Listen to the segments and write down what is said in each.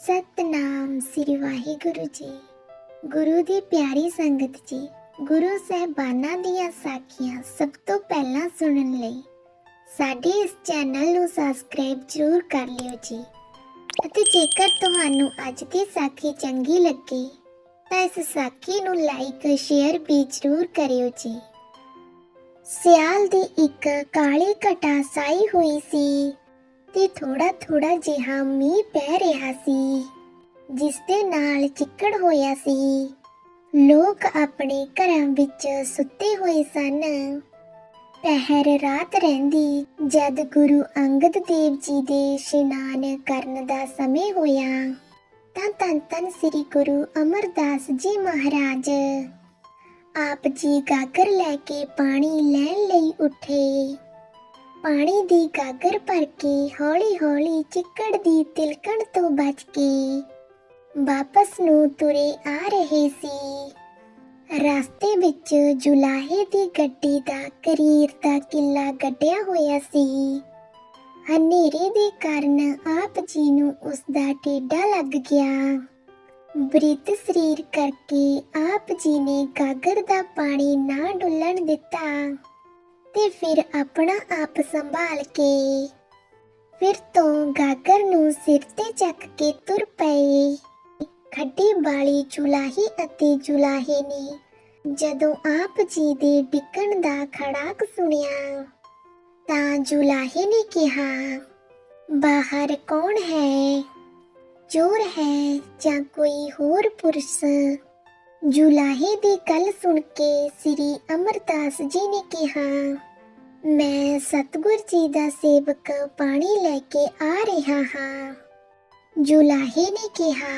ਸਤਨਾਮ ਸ੍ਰੀ ਵਾਹਿਗੁਰੂ ਜੀ। ਗੁਰੂ ਦੀ ਪਿਆਰੀ ਸੰਗਤ ਜੀ, ਗੁਰੂ ਸਹਿਬਾਨਾਂ ਦੀਆਂ ਸਾਖੀਆਂ ਸਭ ਤੋਂ ਪਹਿਲਾਂ ਸੁਣਨ ਲਈ ਸਾਡੇ ਇਸ ਚੈਨਲ ਨੂੰ ਸਬਸਕ੍ਰਾਈਬ ਜ਼ਰੂਰ ਕਰ ਲਿਓ ਜੀ। ਅਤੇ ਜੇਕਰ ਤੁਹਾਨੂੰ ਅੱਜ ਦੀ ਸਾਖੀ ਚੰਗੀ ਲੱਗੀ, ਤਾਂ ਇਸ ਸਾਖੀ ਨੂੰ ਲਾਈਕ ਸ਼ੇਅਰ ਵੀ ਜ਼ਰੂਰ ਕਰਿਓ ਜੀ। ਸਿਆਲ ਦੀ ਇੱਕ ਕਾਲੀ ਘਟਾ ਸਾਈ ਹੋਈ ਸੀ। ਤੇ ਥੋੜਾ ਥੋੜਾ ਜਿਹਾ ਮੀਂਹ ਪੈ ਰਿਹਾ ਸੀ, ਜਿਸ ਦੇ ਨਾਲ ਚਿੱਕੜ ਹੋਇਆ ਸੀ। ਲੋਕ ਆਪਣੇ ਘਰਾਂ ਵਿੱਚ ਸੁੱਤੇ ਹੋਏ ਸਨ। ਪਹਿਰ ਰਾਤ ਰਹਿੰਦੀ ਜਦ ਗੁਰੂ ਅੰਗਦ ਦੇਵ ਜੀ ਦੇ ਇਸ਼ਨਾਨ ਕਰਨ ਦਾ ਸਮੇਂ ਹੋਇਆ, ਤਾਂ ਤਨ ਤਨ ਸ੍ਰੀ ਗੁਰੂ ਅਮਰਦਾਸ ਜੀ ਮਹਾਰਾਜ ਆਪ ਜੀ ਗਾਗਰ ਲੈ ਕੇ ਪਾਣੀ ਲੈਣ ਲਈ ਉੱਠੇ। ਪਾਣੀ ਦੀ ਗਾਗਰ ਭਰ ਕੇ ਹੌਲੀ-ਹੌਲੀ ਚਿੱਕੜ ਦੀ ਤਿਲਕਣ ਤੋਂ ਬਚ ਕੇ ਵਾਪਸ ਨੂੰ ਤੁਰੇ ਆ ਰਹੇ ਸੀ। ਰਸਤੇ ਵਿੱਚ ਜੁਲਾਹੇ ਦੀ ਗੱਡੀ ਦਾ ਕਰੀਰ ਦਾ ਕਿੱਲਾ ਗੱਡਿਆ ਹੋਇਆ ਸੀ। ਹਨੇਰੇ ਦੇ ਕਾਰਨ ਆਪ ਜੀ ਨੂੰ ਉਸ ਦਾ ਟੇਡਾ ਲੱਗ ਗਿਆ। ਬ੍ਰਿਤ ਸਰੀਰ ਕਰਕੇ ਆਪ ਜੀ ਨੇ ਗਾਗਰ ਦਾ ਪਾਣੀ ਨਾ ਡੁੱਲਣ ਦਿੱਤਾ। ਤੇ ਫਿਰ ਆਪਣਾ ਆਪ ਸੰਭਾਲ ਕੇ ਫਿਰ ਤੋਂ ਗਾਗਰ ਨੂੰ ਸਿਰ ਤੇ ਚੱਕ ਕੇ ਤੁਰ ਪਏ। ਖੱਡੀ ਵਾਲੀ ਜੁਲਾਹੀ ਅਤੇ ਜੁਲਾਹੇ ਨੇ ਜਦੋਂ ਆਪ ਜੀ ਦੇ ਡਿੱਗਣ ਦਾ ਖੜਾਕ ਸੁਣਿਆ ਤਾਂ ਜੁਲਾਹੇ ਨੇ ਕਿਹਾ, ਬਾਹਰ ਕੌਣ ਹੈ? ਚੋਰ ਹੈ ਜਾਂ ਕੋਈ ਹੋਰ ਪੁਰਸ਼? ਜੁਲਾਹੇ ਦੀ ਗੱਲ ਸੁਣ ਕੇ ਸ੍ਰੀ ਅਮਰਦਾਸ ਜੀ ਨੇ ਕਿਹਾ, ਮੈਂ ਸਤਗੁਰ ਜੀ ਦਾ ਸੇਵਕ ਪਾਣੀ ਲੈ ਕੇ ਆ ਰਿਹਾ ਹਾਂ। ਜੁਲਾਹੇ ਨੇ ਕਿਹਾ,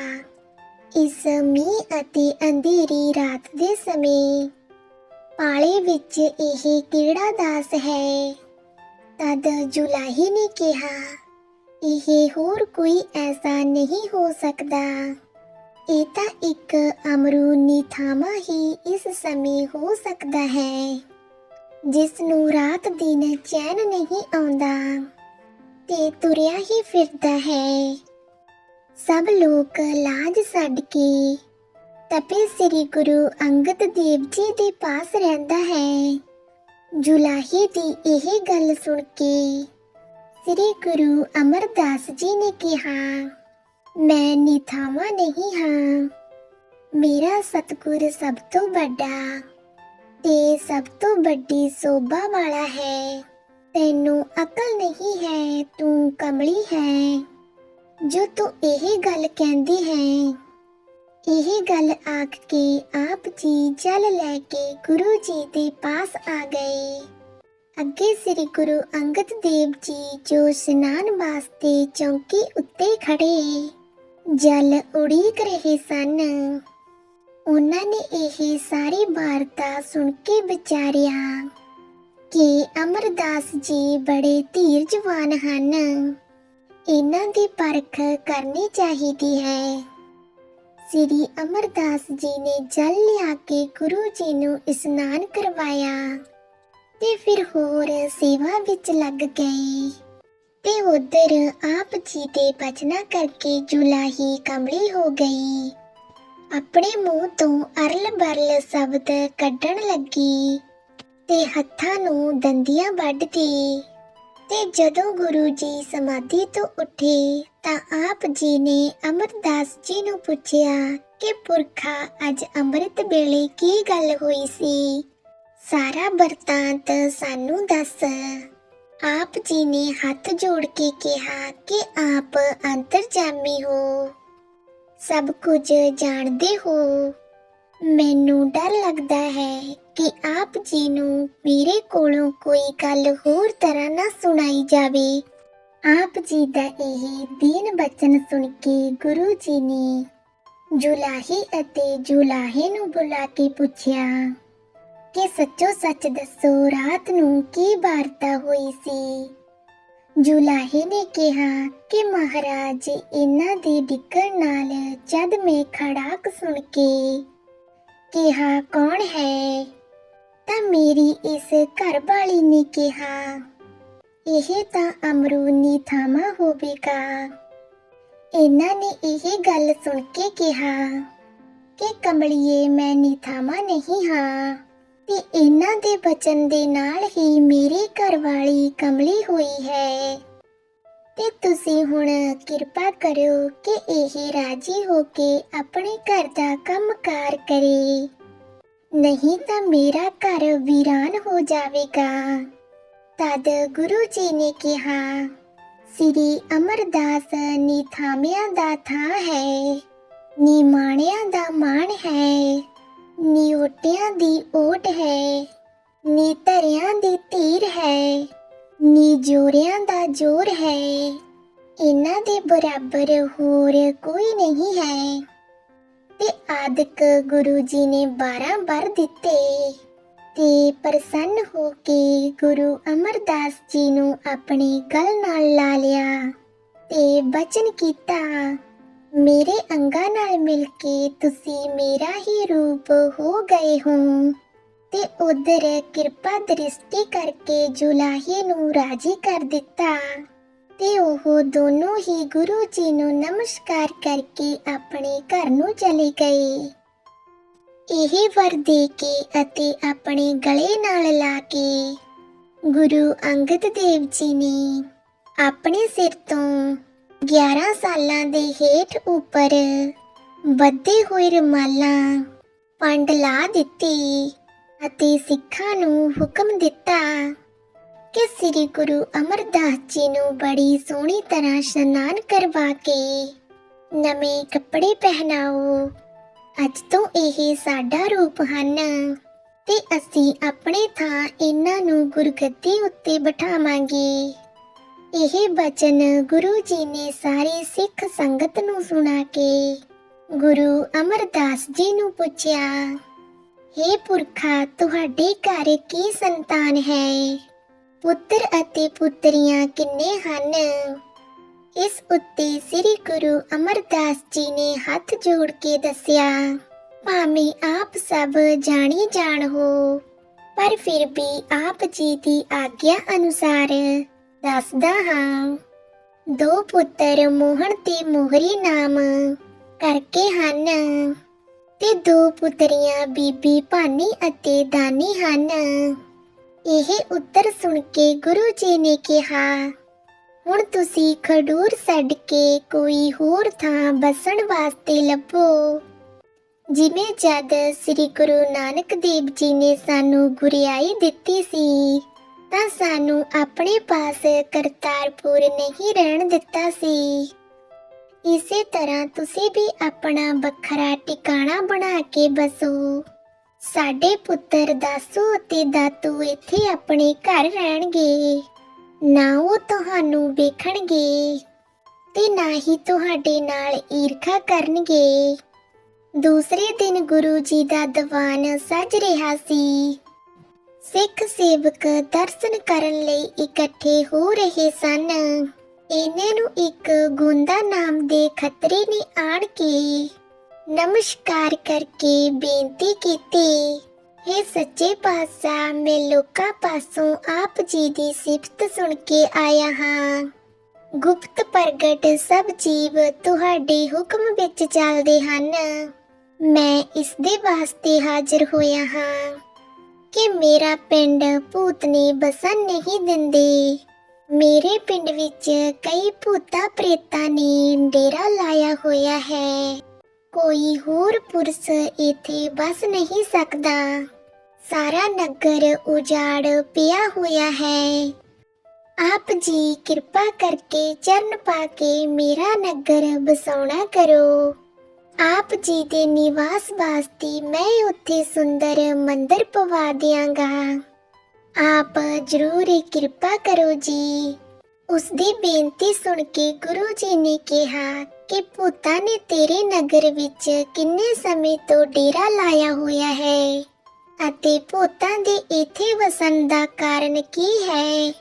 ਇਸ ਮੀਂਹ ਅਤੇ ਅੰਧੇਰੀ ਰਾਤ ਦੇ ਸਮੇਂ ਪਾਲੇ ਵਿੱਚ ਇਹ ਕਿਹੜਾ ਦਾਸ ਹੈ? ਤਦ ਜੁਲਾਹੀ ਨੇ ਕਿਹਾ, ਇਹ ਹੋਰ ਕੋਈ ਐਸਾ ਨਹੀਂ ਹੋ ਸਕਦਾ। ਇਹ ਤਾਂ ਇੱਕ ਅਮਰੂਨੀ ਥਾਮਾ ਹੀ ਇਸ ਸਮੇਂ ਹੋ ਸਕਦਾ ਹੈ ਜਿਸ ਨੂੰ ਰਾਤ ਦਿਨ ਚੈਨ ਨਹੀਂ ਆਉਂਦਾ ਤੇ ਤੁਰਿਆ ਹੀ ਫਿਰਦਾ ਹੈ। ਸਭ ਲੋਕ ਲਾਜ ਛੱਡ ਕੇ ਤਪੇ ਸ੍ਰੀ ਗੁਰੂ ਅੰਗਦ ਦੇਵ ਜੀ ਦੇ ਪਾਸ ਰਹਿੰਦਾ ਹੈ। ਜੁਲਾਹੀ ਦੀ ਇਹ ਗੱਲ ਸੁਣ ਕੇ ਸ੍ਰੀ ਗੁਰੂ ਅਮਰਦਾਸ ਜੀ ਨੇ ਕਿਹਾ ਮੈਂ ਨਿਥਾਵਾ ਨਹੀਂ ਹਾਂ। ਮੇਰਾ ਸਤਗੁਰ ਸਭ ਤੋਂ ਵੱਡਾ ਤੇ ਸਭ ਤੋਂ ਵੱਡੀ ਸੋਭਾ ਵਾਲਾ ਹੈ। ਤੈਨੂੰ ਅਕਲ ਨਹੀਂ ਹੈ, ਤੂੰ ਕਮਲੀ ਹੈ। ਜੋ ਤੂੰ ਇਹ ਗੱਲ ਕਹਿੰਦੀ ਹੈ, ਇਹ ਗੱਲ ਆਖ ਕੇ ਆਪ ਜੀ ਜਲ ਲੈ ਕੇ ਗੁਰੂ ਜੀ ਦੇ ਪਾਸ ਆ ਗਏ। ਅੱਗੇ ਸ੍ਰੀ ਗੁਰੂ ਅੰਗਦ ਦੇਵ ਜੀ ਜੋ ਇਸ਼ਨਾਨ ਵਾਸਤੇ ਚੌਂਕੀ ਉੱਤੇ ਖੜੇ ਜਲ ਉਡੀਕ ਰਹੇ ਸਨ। ਉਹਨਾਂ ਨੇ ਇਹ ਸਾਰੀ ਵਾਰਤਾ ਸੁਣ ਕੇ ਵਿਚਾਰਿਆ ਕਿ ਅਮਰਦਾਸ ਜੀ ਬੜੇ ਧੀਰਜਵਾਨ ਹਨ। ਇਹਨਾਂ ਦੀ ਪਰਖ ਕਰਨੀ ਚਾਹੀਦੀ ਹੈ। ਸ੍ਰੀ ਅਮਰਦਾਸ ਜੀ ਨੇ ਜਲ ਲਿਆ ਕੇ ਗੁਰੂ ਜੀ ਨੂੰ ਇਸ਼ਨਾਨ ਕਰਵਾਇਆ ਤੇ ਫਿਰ ਹੋਰ ਸੇਵਾ ਵਿੱਚ ਲੱਗ ਗਏ। ਤੇ ਉਧਰ ਆਪ ਜੀ ਦੇ ਬਚਨਾ ਕਰਕੇ ਜੁਲਾਹੀ ਕਮਲੀ ਹੋ ਗਈ। ਆਪਣੇ ਮੂੰਹ ਤੋਂ ਅਰਲ ਬਰਲ ਸ਼ਬਦ ਕੱਢਣ ਲੱਗੀ ਤੇ ਹੱਥਾਂ ਨੂੰ ਦੰਦੀਆਂ ਵੱਢਦੀ। ਤੇ ਜਦੋਂ ਗੁਰੂ ਜੀ ਸਮਾਧੀ ਤੋਂ ਉੱਠੇ ਤਾਂ ਆਪ ਜੀ ਨੇ ਅਮਰਦਾਸ ਜੀ ਨੂੰ ਪੁੱਛਿਆ ਕਿ ਪੁਰਖਾ, ਅੱਜ ਅੰਮ੍ਰਿਤ ਵੇਲੇ ਕੀ ਗੱਲ ਹੋਈ ਸੀ? ਸਾਰਾ ਵਰਤਾਂਤ ਸਾਨੂੰ ਦੱਸ। ਆਪ ਜੀ ਨੇ ਹੱਥ ਜੋੜ ਕੇ ਕਿਹਾ ਕਿ ਆਪ ਅੰਤਰਜਾਮੀ ਹੋ। ਸਭ ਕੁਝ ਜਾਣਦੇ ਹੋ। ਮੈਨੂੰ ਡਰ ਲੱਗਦਾ ਹੈ ਕਿ ਆਪ ਜੀ ਨੂੰ ਮੇਰੇ ਕੋਲੋਂ ਕੋਈ ਗੱਲ ਹੋਰ ਤਰ੍ਹਾਂ ਨਾ ਸੁਣਾਈ ਜਾਵੇ। ਆਪ ਜੀ ਦਾ ਇਹ ਦੀਨ ਬਚਨ ਸੁਣ ਕੇ ਗੁਰੂ ਜੀ ਨੇ ਜੁਲਾਹੀ ਅਤੇ ਜੁਲਾਹੇ ਨੂੰ ਬੁਲਾ ਕੇ ਪੁੱਛਿਆ ਕਿ ਸੱਚੋ ਸੱਚ ਦੱਸੋ, ਰਾਤ ਨੂੰ ਕੀ ਵਾਰਤਾ ਹੋਈ ਸੀ? ਜੁਲਾਹੇ ਨੇ ਕਿਹਾ ਕਿ ਮਹਾਰਾਜ ਇਹਨਾਂ ਦੇ ਡਿੱਗਣ ਨਾਲ ਜਦ ਮੈਂ ਖੜਾਕ ਸੁਣ ਕੇ ਕਿਹਾ, ਕੌਣ ਹੈ? ਤਾਂ ਮੇਰੀ ਇਸ ਘਰ ਵਾਲੀ ਨੇ ਕਿਹਾ, ਇਹ ਤਾਂ ਅਮਰੂਨੀ ਥਾਮਾ ਹੋਵੇਗਾ। ਇਹਨਾਂ ਨੇ ਇਹ ਗੱਲ ਸੁਣ ਕੇ ਕਿਹਾ ਕਿ ਕਮਲਿਏ ਮੈਂ ਨਿਥਾਮਾ ਨਹੀਂ ਹਾਂ। ਤੇ ਇਹਨਾਂ ਦੇ ਬਚਨ ਦੇ ਨਾਲ ਹੀ ਮੇਰੇ ਘਰ ਵਾਲੀ ਕਮਲੀ ਹੋਈ ਹੈ। ਤੇ ਤੁਸੀਂ ਹੁਣ ਕਿਰਪਾ ਕਰਿਓ ਕਿ ਇਹ ਰਾਜੀ ਹੋ ਕੇ ਆਪਣੇ ਘਰ ਦਾ ਕੰਮਕਾਰ ਕਰੇ। ਨਹੀਂ ਤਾਂ ਮੇਰਾ ਘਰ ਵੀਰਾਨ ਹੋ ਜਾਵੇਗਾ। ਤਦ ਗੁਰੂ ਜੀ ਨੇ ਕਿਹਾ, ਸ੍ਰੀ ਅਮਰਦਾਸ ਨੀਥਾਮਿਆਂ ਦਾ ਥਾਂ ਹੈ, ਨੀਮਾਣਿਆਂ ਦਾ ਮਾਣ ਹੈ। ਨੀ ਓਟਿਆਂ ਦੀ ਓਟ ਹੈ ਨੀ ਧਰਿਆਂ ਦੀ ਧੀਰ ਹੈ ਨੀ ਜੋਰਿਆਂ ਦਾ ਜੋਰ ਹੈ। ਇਹਨਾਂ ਦੇ ਬਰਾਬਰ ਹੋਰ ਕੋਈ ਨਹੀਂ ਹੈ। ਤੇ ਆਦਿਕ ਗੁਰੂ ਜੀ ਨੇ 12 ਵਰ ਦਿੱਤੇ। ਤੇ ਪ੍ਰਸੰਨ ਹੋ ਕੇ ਗੁਰੂ ਅਮਰਦਾਸ ਜੀ ਨੂੰ ਆਪਣੇ ਗਲ ਨਾਲ ਲਾ ਲਿਆ। ਤੇ ਬਚਨ ਕੀਤਾ ਮੇਰੇ ਅੰਗਾਂ ਨਾਲ ਮਿਲ ਕੇ ਤੁਸੀਂ ਮੇਰਾ ਹੀ ਰੂਪ ਹੋ ਗਏ ਹੋ। ਤੇ ਉਧਰ ਕਿਰਪਾ ਦ੍ਰਿਸ਼ਟੀ ਕਰਕੇ ਜੁਲਾਹੀ ਨੂੰ ਰਾਜੀ ਕਰ ਦਿੱਤਾ। ਤੇ ਉਹ ਦੋਨੋਂ ਹੀ ਗੁਰੂ ਜੀ ਨੂੰ ਨਮਸਕਾਰ ਕਰਕੇ ਆਪਣੇ ਘਰ ਨੂੰ ਚਲੇ ਗਏ। ਇਹ ਵਰ ਦੇ ਕੇ ਅਤੇ ਆਪਣੇ ਗਲੇ ਨਾਲ ਲਾ ਕੇ ਗੁਰੂ ਅੰਗਦ ਦੇਵ ਜੀ ਨੇ ਆਪਣੇ ਸਿਰ ਤੋਂ 11 ਸਾਲਾਂ ਦੇ ਹੇਠ ਉੱਪਰ ਵੱਧੇ ਹੋਏ ਰਮਾਲਾਂ ਪੰਡ ਲਾ ਦਿੱਤੀ ਅਤੇ ਸਿੱਖਾਂ ਨੂੰ ਹੁਕਮ ਦਿੱਤਾ ਕਿ ਸ੍ਰੀ ਗੁਰੂ ਅਮਰਦਾਸ ਜੀ ਨੂੰ ਬੜੀ ਸੋਹਣੀ ਤਰ੍ਹਾਂ ਇਸ਼ਨਾਨ ਕਰਵਾ ਕੇ ਨਵੇਂ ਕੱਪੜੇ ਪਹਿਨਾਓ। ਅੱਜ ਤੋਂ ਇਹ ਸਾਡਾ ਰੂਪ ਹਨ ਤੇ ਅਸੀਂ ਆਪਣੇ ਥਾਂ ਇਹਨਾਂ ਨੂੰ ਗੁਰਗੱਦੀ ਉੱਤੇ ਬਿਠਾਵਾਂਗੇ। ਇਹ ਬਚਨ ਗੁਰੂ ਜੀ ਨੇ ਸਾਰੀ ਸਿੱਖ ਸੰਗਤ ਨੂੰ ਸੁਣਾ ਕੇ ਗੁਰੂ ਅਮਰਦਾਸ ਜੀ ਨੂੰ ਪੁੱਛਿਆ हे ਪੁਰਖਾ, ਤੁਹਾਡੇ ਘਰ ਕੀ ਸੰਤਾਨ ਹੈ? ਪੁੱਤਰ ਅਤੇ ਪੁੱਤਰੀਆਂ ਕਿੰਨੇ ਹਨ? ਇਸ ਉੱਤੇ ਸ੍ਰੀ ਗੁਰੂ ਅਮਰਦਾਸ ਜੀ ਨੇ ਹੱਥ ਜੋੜ ਕੇ ਦੱਸਿਆ, ਭਾਵੇਂ ਆਪ ਸਭ ਜਾਣੀ ਜਾਣ ਹੋ, ਪਰ ਫਿਰ ਵੀ ਆਪ ਜੀ ਦੀ ਆਗਿਆ ਅਨੁਸਾਰ ਦੱਸਦਾ ਹਾਂ। ਦੋ ਪੁੱਤਰ ਮੋਹਨ ਤੇ ਮੋਹਰੀ ਨਾਮ ਕਰਕੇ ਹਨ ਤੇ ਦੋ ਪੁੱਤਰੀਆਂ ਬੀਬੀ ਭਾਨੀ ਅਤੇ ਦਾਨੀ ਹਨ। ਇਹ ਉੱਤਰ ਸੁਣ ਕੇ ਗੁਰੂ ਜੀ ਨੇ ਕਿਹਾ, ਹੁਣ ਤੁਸੀਂ ਖਡੂਰ ਛੱਡ ਕੇ ਕੋਈ ਹੋਰ ਥਾਂ ਬਸਣ ਵਾਸਤੇ ਲੱਭੋ। ਜਿਵੇਂ ਜਦ ਸ੍ਰੀ ਗੁਰੂ ਨਾਨਕ ਦੇਵ ਜੀ ਨੇ ਸਾਨੂੰ ਗੁਰਿਆਈ ਦਿੱਤੀ ਸੀ ਤਾਂ ਸਾਨੂੰ ਆਪਣੇ ਪਾਸ ਕਰਤਾਰਪੁਰ ਨਹੀਂ ਰਹਿਣ ਦਿੱਤਾ ਸੀ। ਇਸੇ ਤਰ੍ਹਾਂ ਤੁਸੀਂ ਵੀ ਆਪਣਾ ਵੱਖਰਾ ਟਿਕਾਣਾ ਬਣਾ ਕੇ ਬਸੋ। ਸਾਡੇ ਪੁੱਤਰ ਦਾਸੂ ਅਤੇ ਦਾਤੂ ਇੱਥੇ ਆਪਣੇ ਘਰ ਰਹਿਣਗੇ। ਨਾ ਉਹ ਤੁਹਾਨੂੰ ਵੇਖਣਗੇ ਤੇ ਨਾ ਹੀ ਤੁਹਾਡੇ ਨਾਲ ਈਰਖਾ ਕਰਨਗੇ। ਦੂਸਰੇ ਦਿਨ ਗੁਰੂ ਜੀ ਦਾ ਦੀਵਾਨ ਸਜ ਰਿਹਾ ਸੀ। ਸਿੱਖ ਸੇਵਕ ਦਰਸ਼ਨ ਕਰਨ ਲਈ ਇਕੱਠੇ ਹੋ ਰਹੇ ਸਨ। ਇਹਨਾਂ ਨੂੰ ਇੱਕ ਗੁੰਦਾ ਨਾਮ ਦੇ ਖੱਤਰੀ ਨੇ ਆਣ ਕੇ ਨਮਸਕਾਰ ਕਰਕੇ ਬੇਨਤੀ ਕੀਤੀ। हे ਸੱਚੇ ਪਾਤਸ਼ਾਹ, ਮੈਂ ਲੋਕਾਂ ਪਾਸੋਂ ਆਪ ਜੀ ਦੀ ਸਿਫਤ ਸੁਣ ਕੇ ਆਇਆ ਹਾਂ। ਗੁਪਤ ਪ੍ਰਗਟ ਸਭ ਜੀਵ ਤੁਹਾਡੇ ਹੁਕਮ ਵਿੱਚ ਚੱਲਦੇ ਹਨ। ਮੈਂ ਇਸ ਦੇ ਵਾਸਤੇ ਹਾਜ਼ਰ ਹੋਇਆ ਹਾਂ। ਕਿ ਮੇਰਾ ਪਿੰਡ ਭੂਤਨੀ ਬਸਣ ਨਹੀਂ ਦਿੰਦੇ। ਮੇਰੇ ਪਿੰਡ ਵਿੱਚ ਕਈ ਭੂਤਾ ਪ੍ਰੇਤਾਂ ਨੇ ਡੇਰਾ ਲਾਇਆ ਹੋਇਆ ਹੈ। ਕੋਈ ਹੋਰ ਪੁਰਸ਼ ਇੱਥੇ ਬਸ ਨਹੀਂ ਸਕਦਾ। ਸਾਰਾ ਨਗਰ ਉਜਾੜ ਪਿਆ ਹੋਇਆ ਹੈ। ਆਪ ਜੀ ਕਿਰਪਾ ਕਰਕੇ ਚਰਨ ਪਾ ਕੇ ਮੇਰਾ ਨਗਰ ਬਸਾਉਣਾ ਕਰੋ। ਆਪ ਜੀ ਦੇ ਨਿਵਾਸ ਵਾਸਤੇ ਮੈਂ ਉੱਥੇ ਸੁੰਦਰ ਮੰਦਰ ਪਵਾ ਦਿਆਂਗਾ। ਆਪ ਜ਼ਰੂਰ ਹੀ ਕਿਰਪਾ ਕਰੋ ਜੀ। ਉਸ ਦੀ ਬੇਨਤੀ ਸੁਣ ਕੇ ਗੁਰੂ ਜੀ ਨੇ ਕਿਹਾ ਕਿ ਭੂਤਾਂ ਨੇ ਤੇਰੇ ਨਗਰ ਵਿੱਚ ਕਿੰਨੇ ਸਮੇਂ ਤੋਂ ਡੇਰਾ ਲਾਇਆ ਹੋਇਆ ਹੈ ਅਤੇ ਭੂਤਾਂ ਦੇ ਇੱਥੇ ਵਸਣ ਦਾ ਕਾਰਨ ਕੀ ਹੈ?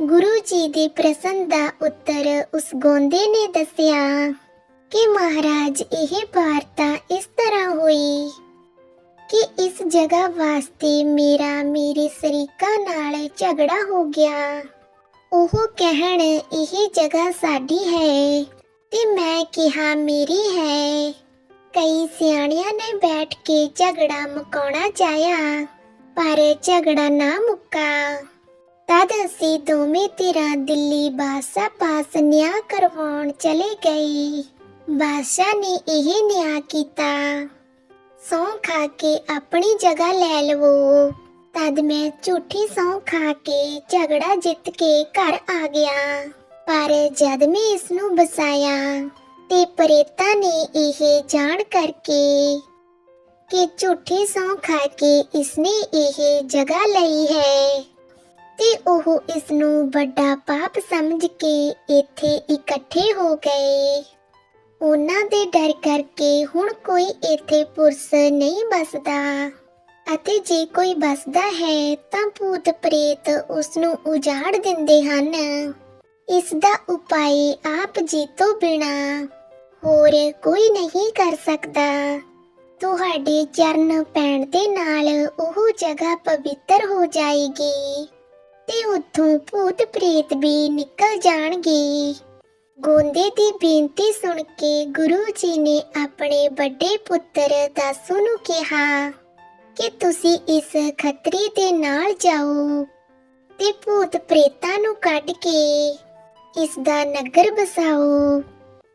ਗੁਰੂ ਜੀ ਦੇ ਪ੍ਰਸ਼ਨ ਦਾ ਉੱਤਰ ਉਸ ਗੋਂਦੇ ਨੇ ਦੱਸਿਆ। ਕਿ ਮਹਾਰਾਜ, ਇਹ ਵਾਰਤਾ ਇਸ ਤਰ੍ਹਾਂ ਹੋਈ ਕਿ ਇਸ ਜਗ੍ਹਾ ਵਾਸਤੇ ਮੇਰਾ, ਮੇਰੇ ਸਰੀਕਾ ਨਾਲ ਝਗੜਾ ਹੋ ਗਿਆ। ਉਹ ਕਹਿਣ, ਇਹ ਜਗ੍ਹਾ ਸਾਡੀ ਹੈ ਤੇ ਮੈਂ ਕਿਹਾ, ਮੇਰੀ ਹੈ। ਕਈ ਸਿਆਣਿਆਂ ਨੇ ਬੈਠ ਕੇ ਝਗੜਾ ਮੁਕਾਉਣਾ ਚਾਹਿਆ, ਪਰ ਝਗੜਾ ਨਾ ਮੁੱਕਾ। ਤਦ ਅਸੀਂ ਦੋਵੇਂ ਧਿਰਾਂ ਦਿੱਲੀ ਬਾਸਾ ਪਾਸ ਨਿਆਂ ਕਰਵਾਉਣ ਚਲੇ ਗਏ। ਬਾਦਸ਼ਾਹ ਨੇ ਇਹ ਨਿਆਂ ਕੀਤਾ ਸੌਂ ਖਾ ਕੇ ਆਪਣੀ ਜਗ੍ਹਾ ਲੈ ਲਵੋ। ਤਦ ਮੈਂ ਝੂਠੀ ਸੌਂ ਖਾ ਕੇ ਝਗੜਾ ਜਿੱਤ ਕੇ ਘਰ ਆ ਗਿਆ। ਪਰ ਜਦ ਮੈਂ ਇਸ ਨੂੰ ਬਸਾਇਆ ਤੇ ਪ੍ਰੇਤਾ ਨੇ ਇਹ ਜਾਣ ਕਰਕੇ ਕਿ ਝੂਠੀ ਸੌਂ ਖਾ ਕੇ ਇਸਨੇ ਇਹ ਜਗ੍ਹਾ ਲਈ ਹੈ ਤੇ ਉਹ ਇਸ ਨੂੰ ਵੱਡਾ ਪਾਪ ਸਮਝ ਕੇ ਇੱਥੇ ਇਕੱਠੇ ਹੋ ਗਏ। ਉਹਨਾਂ ਦੇ ਡਰ ਕਰਕੇ ਹੁਣ ਕੋਈ ਇੱਥੇ ਪੁਰਸ਼ ਨਹੀਂ ਬਸਦਾ ਅਤੇ ਜੇ ਕੋਈ ਬਸਦਾ ਹੈ, ਤਾਂ ਭੂਤ ਪ੍ਰੇਤ ਉਸ ਨੂੰ ਉਜਾੜ ਦਿੰਦੇ ਹਨ। ਇਸ ਦਾ ਉਪਾਏ ਆਪ ਜੀ ਤੋਂ ਬਿਨਾ ਹੋਰ ਕੋਈ ਨਹੀਂ ਕਰ ਸਕਦਾ। ਤੁਹਾਡੇ ਚਰਨ ਪੈਣ ਦੇ ਨਾਲ ਉਹ ਜਗ੍ਹਾ ਪਵਿੱਤਰ ਹੋ ਜਾਏਗੀ ਤੇ ਉੱਥੋਂ ਭੂਤ ਪ੍ਰੇਤ ਵੀ ਨਿਕਲ ਜਾਣਗੇ। ਗੋਂਦੇ ਦੀ ਬੇਨਤੀ ਸੁਣ ਕੇ ਗੁਰੂ ਜੀ ਨੇ ਆਪਣੇ ਵੱਡੇ ਪੁੱਤਰ ਦਾਸੂ ਨੂੰ ਕਿਹਾ ਕਿ ਤੁਸੀਂ ਇਸ ਖੱਤਰੀ ਦੇ ਨਾਲ ਜਾਓ ਤੇ ਭੂਤ ਪ੍ਰੇਤਾਂ ਨੂੰ ਕੱਢ ਕੇ ਇਸ ਦਾ ਨਗਰ ਬਸਾਓ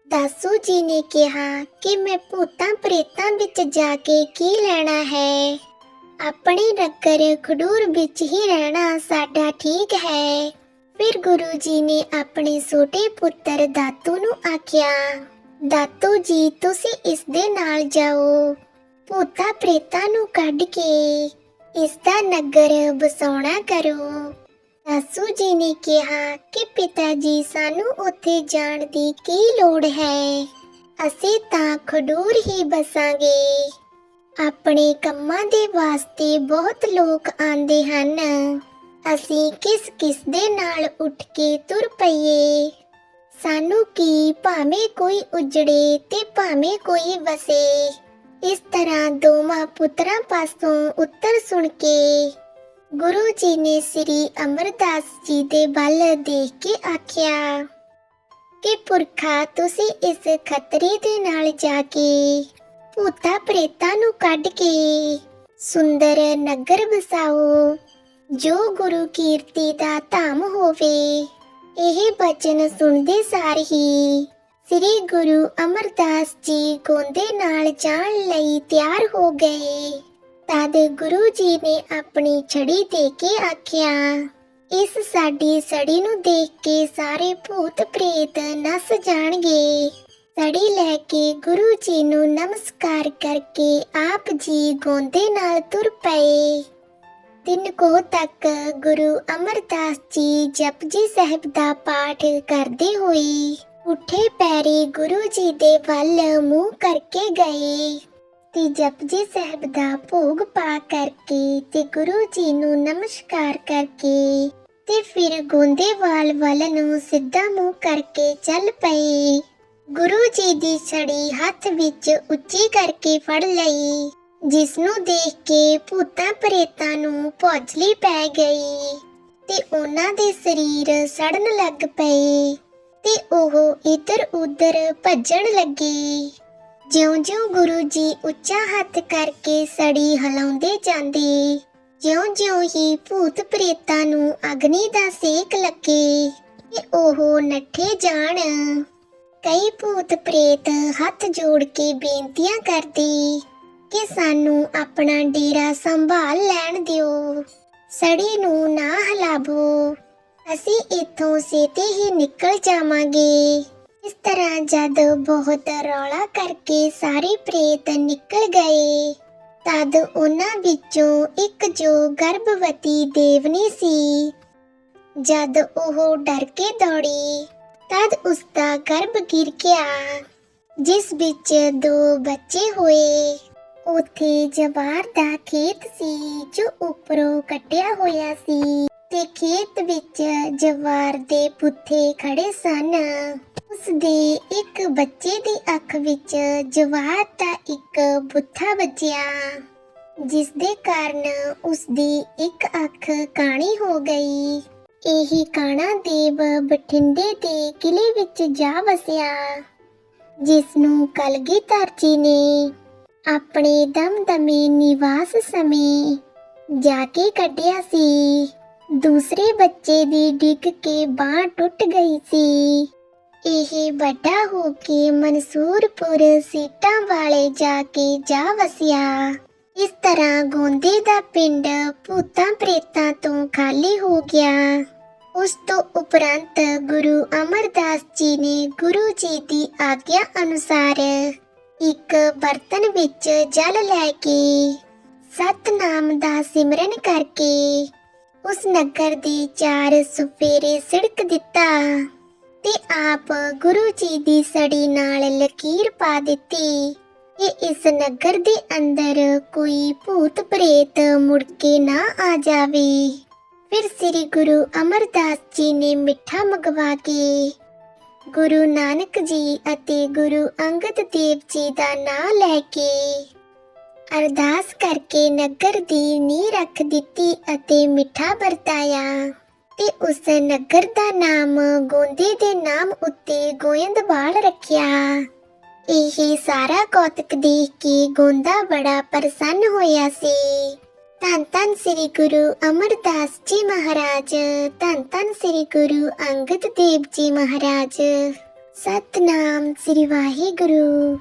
ਦਾਸੂ ਜੀ ਨੇ ਕਿਹਾ ਕਿ ਮੈਂ ਭੂਤਾਂ ਪ੍ਰੇਤਾਂ ਵਿੱਚ ਜਾ ਕੇ ਕੀ ਲੈਣਾ ਹੈ? ਆਪਣੇ ਨਗਰ ਖਡੂਰ ਵਿੱਚ ਹੀ ਰਹਿਣਾ ਸਾਡਾ ਠੀਕ ਹੈ। ਫਿਰ ਗੁਰੂ ਜੀ ਨੇ ਆਪਣੇ ਛੋਟੇ ਪੁੱਤਰ ਦਾਤੂ ਨੂੰ ਆਖਿਆ, ਦਾਤੂ ਜੀ, ਤੁਸੀਂ ਇਸ ਦੇ ਨਾਲ ਜਾਓ। ਭੂਤਾ ਪ੍ਰੇਤਾਂ ਨੂੰ ਕੱਢ ਕੇ ਇਸ ਦਾ ਨਗਰ ਬਸਾਉਣਾ ਕਰੋ। ਦਾਸੂ ਜੀ ਨੇ ਕਿਹਾ ਕਿ ਪਿਤਾ ਜੀ, ਸਾਨੂੰ ਉੱਥੇ ਜਾਣ ਦੀ ਕੀ ਲੋੜ ਹੈ? ਅਸੀਂ ਤਾਂ ਖਡੂਰ ਹੀ ਬਸਾਂਗੇ ਆਪਣੇ ਕੰਮਾਂ ਦੇ ਵਾਸਤੇ ਬਹੁਤ ਲੋਕ ਆਉਂਦੇ ਹਨ। ਅਸੀਂ ਕਿਸ ਕਿਸ ਦੇ ਨਾਲ ਉੱਠ ਕੇ ਤੁਰ ਪਈਏ? ਸਾਨੂੰ ਕੀ ਭਾਵੇਂ ਕੋਈ ਉਜੜੇ ਤੇ ਭਾਵੇਂ ਕੋਈ ਵਸੇ? ਇਸ ਤਰ੍ਹਾਂ ਦੋਵਾਂ ਪੁੱਤਰਾਂ ਪਾਸੋਂ ਉੱਤਰ ਸੁਣ ਕੇ ਗੁਰੂ ਜੀ ਨੇ ਸ੍ਰੀ ਅਮਰਦਾਸ ਜੀ ਦੇ ਵੱਲ ਦੇਖ ਕੇ ਆਖਿਆ, ਕਿ ਪੁਰਖਾ, ਤੁਸੀਂ ਇਸ ਖਤਰੇ ਦੇ ਨਾਲ ਜਾ ਕੇ ਭੂਤਾ ਪ੍ਰੇਤਾਂ ਨੂੰ ਕੱਢ ਕੇ ਸੁੰਦਰ ਨਗਰ ਵਸਾਓ। ਜੋ ਗੁਰੂ ਕੀਰਤੀ ਦਾ ਧਾਮ ਹੋਵੇ, ਇਹ ਬਚਨ ਸੁਣਦੇ ਸਾਰ ਹੀ ਸ੍ਰੀ ਗੁਰੂ ਅਮਰਦਾਸ ਜੀ ਗੋਂਦੇ ਨਾਲ ਜਾਣ ਲਈ ਤਿਆਰ ਹੋ ਗਏ। ਤਦ ਗੁਰੂ ਜੀ ਨੇ ਆਪਣੀ ਛੜੀ ਦੇ ਕੇ ਆਖਿਆ, ਇਸ ਸਾਡੀ ਸੜੀ ਨੂੰ ਦੇਖ ਕੇ ਸਾਰੇ ਭੂਤ ਪ੍ਰੇਤ ਨਸ ਜਾਣਗੇ। ਸੜੀ ਲੈ ਕੇ ਗੁਰੂ ਜੀ ਨੂੰ ਨਮਸਕਾਰ ਕਰਕੇ ਆਪ ਜੀ ਗੋਂਦੇ ਨਾਲ ਤੁਰ ਪਏ। ਤਿੰਨ ਕੋ ਤੱਕ ਗੁਰੂ ਅਮਰਦਾਸ ਜੀ ਜਪਜੀ ਸਾਹਿਬ ਦਾ ਪਾਠ ਕਰਦੇ ਹੋਏ ਉੱਠੇ ਪੈਰੀ ਗੁਰੂ ਜੀ ਦੇ ਵੱਲ ਮੂੰਹ ਕਰਕੇ ਗਏ ਤੇ ਜਪਜੀ ਸਾਹਿਬ ਦਾ ਭੋਗ ਪਾ ਕਰਕੇ ਤੇ ਗੁਰੂ ਜੀ ਨੂੰ ਨਮਸਕਾਰ ਕਰਕੇ ਤੇ ਫਿਰ ਗੋਂਦੇਵਾਲ ਵੱਲ ਨੂੰ ਸਿੱਧਾ ਮੂੰਹ ਕਰਕੇ ਚੱਲ ਪਏ। ਗੁਰੂ ਜੀ ਦੀ ਛੜੀ ਹੱਥ ਵਿੱਚ ਉੱਚੀ ਕਰਕੇ ਫੜ ਲਈ। ਜਿਸ ਨੂੰ ਦੇਖ ਕੇ ਭੂਤਾਂ ਪ੍ਰੇਤਾਂ ਨੂੰ ਭੌਜਲੀ ਪੈ ਗਈ ਤੇ ਉਹਨਾਂ ਦੇ ਸਰੀਰ ਸੜਨ ਲੱਗ ਪਏ ਤੇ ਉਹ ਇੱਧਰ ਉੱਧਰ ਭੱਜਣ ਲੱਗੇ। ਜਿਉਂ-ਜਿਉਂ ਗੁਰੂ ਜੀ ਉੱਚਾ ਹੱਥ ਕਰਕੇ ਸੜੀ ਹਲਾਉਂਦੇ ਜਾਂਦੇ, ਜਿਉਂ-ਜਿਉਂ ਹੀ ਭੂਤ ਪ੍ਰੇਤਾਂ ਨੂੰ ਅਗਨੀ ਦਾ ਸੇਕ ਲੱਗੇ ਤੇ ਉਹ ਨੱਠੇ ਜਾਣ। ਕਈ ਭੂਤ ਪ੍ਰੇਤ ਹੱਥ ਜੋੜ ਕੇ ਬੇਨਤੀਆਂ ਕਰਦੇ ਕਿ ਸਾਨੂੰ ਆਪਣਾ ਡੇਰਾ ਸੰਭਾਲ ਲੈਣ ਦਿਓ। ਸੜੀ ਨੂੰ ਨਾ ਹਲਾਵੋ। ਅਸੀਂ ਇੱਥੋਂ ਛੇਤੀ ਹੀ ਨਿਕਲ ਜਾਵਾਂਗੇ। ਇਸ ਤਰ੍ਹਾਂ ਜਦ ਬਹੁਤ ਰੌਲਾ ਕਰਕੇ ਸਾਰੇ ਪ੍ਰੇਤ ਨਿਕਲ ਗਏ, ਤਦ ਉਹਨਾਂ ਵਿੱਚੋਂ ਇੱਕ ਜੋ ਗਰਭਵਤੀ ਦੇਵਨੀ ਸੀ। ਜਦ ਉਹ ਡਰ ਕੇ ਦੌੜੀ, ਤਦ ਉਸ ਦਾ ਗਰਭ ਗਿਰ ਗਿਆ, ਜਿਸ ਵਿੱਚ ਦੋ ਬੱਚੇ ਹੋਏ। ਉੱਥੇ ਜਵਾਰ ਦਾ ਖੇਤ ਸੀ, ਜੋ ਉੱਪਰੋਂ ਕੱਟਿਆ ਹੋਇਆ ਸੀ ਤੇ ਖੇਤ ਵਿੱਚ ਜਵਾਰ ਦੇ ਪੁੱਥੇ ਖੜੇ ਸਨ। ਉਸ ਦੇ ਇੱਕ ਬੱਚੇ ਦੀ ਅੱਖ ਵਿੱਚ ਜਵਾਰ ਦਾ ਇੱਕ ਬੁੱਥਾ ਵੱਜਿਆ ਜਿਸ ਦੇ ਕਾਰਨ ਉਸ ਦੀ ਇੱਕ ਅੱਖ ਕਾਣੀ ਹੋ ਗਈ। ਇਹ ਕਾਣਾ ਦੇਵ ਬਠਿੰਡੇ ਦੇ ਕਿਲੇ ਵਿੱਚ ਜਾ ਵਸਿਆ ਜਿਸ ਨੂੰ ਕਲਗੀਧਰ ਜੀ ਨੇ ਆਪਣੇ ਦਮਦਮੇ ਨਿਵਾਸ ਸਮੇਂ ਜਾ ਕੇ ਕੱਢਿਆ ਸੀ। ਦੂਸਰੇ ਬੱਚੇ ਦੀ ਡਿੱਗ ਕੇ ਬਾਹ ਟੁੱਟ ਗਈ ਸੀ। ਇਹ ਵੱਡਾ ਹੋ ਕੇ ਮਨਸੂਰਪੁਰ ਸੀਟਾਂ ਵਾਲੇ ਜਾ ਕੇ ਜਾ ਵਸਿਆ। ਇਸ ਤਰ੍ਹਾਂ ਗੋਂਦੇ ਦਾ ਪਿੰਡ ਭੂਤਾਂ ਪ੍ਰੇਤਾਂ ਤੋਂ ਖਾਲੀ ਹੋ ਗਿਆ। ਉਸ ਤੋਂ ਉਪਰੰਤ ਗੁਰੂ ਅਮਰਦਾਸ ਜੀ ਨੇ ਗੁਰੂ ਜੀ ਦੀ ਆਗਿਆ ਅਨੁਸਾਰ ਇੱਕ ਬਰਤਨ ਵਿੱਚ ਜਲ ਲੈ ਕੇ ਸਤਨਾਮ ਦਾ ਸਿਮਰਨ ਕਰਕੇ ਉਸ ਨਗਰ ਦੀ ਚਾਰ ਸੁਪੇਰੇ ਸਿੜਕ ਦਿੱਤਾ ਤੇ ਆਪ ਗੁਰੂ ਜੀ ਦੀ ਸੜੀ ਨਾਲ ਲਕੀਰ ਪਾ ਦਿੱਤੀ ਕਿ ਇਸ ਨਗਰ ਦੇ ਅੰਦਰ ਕੋਈ ਭੂਤ ਪ੍ਰੇਤ ਮੁੜ ਕੇ ਨਾ ਆ ਜਾਵੇ। ਫਿਰ ਸ੍ਰੀ ਗੁਰੂ ਅਮਰਦਾਸ ਜੀ ਨੇ ਮਿੱਠਾ ਮੰਗਵਾ ਕੇ ਗੁਰੂ ਨਾਨਕ ਜੀ ਅਤੇ ਗੁਰੂ ਅੰਗਦ ਦੇਵ ਜੀ ਦਾ ਨਾਮ ਲੈ ਕੇ ਅਰਦਾਸ ਕਰਕੇ ਨਗਰ ਦੀ ਨੀਂਹ ਰੱਖ ਦਿੱਤੀ ਅਤੇ ਮਿੱਠਾ ਵਰਤਾਇਆ। ਤੇ ਉਸ ਨਗਰ ਦਾ ਨਾਮ ਗੋਂਦੇ ਦੇ ਨਾਮ ਉੱਤੇ ਗੋਇੰਦਵਾਲ ਰੱਖਿਆ। ਇਹ ਸਾਰਾ ਕੌਤਕ ਦੇਖ ਕੇ ਗੋਂਦਾ ਬੜਾ ਪ੍ਰਸੰਨ ਹੋਇਆ ਸੀ। ਧੰਨ ਧੰਨ ਸ੍ਰੀ ਗੁਰੂ ਅਮਰਦਾਸ ਜੀ ਮਹਾਰਾਜ ਧੰਨ ਧੰਨ ਸ੍ਰੀ ਗੁਰੂ ਅੰਗਦ ਦੇਵ ਜੀ ਮਹਾਰਾਜ ਸਤਨਾਮ ਸ੍ਰੀ ਵਾਹਿਗੁਰੂ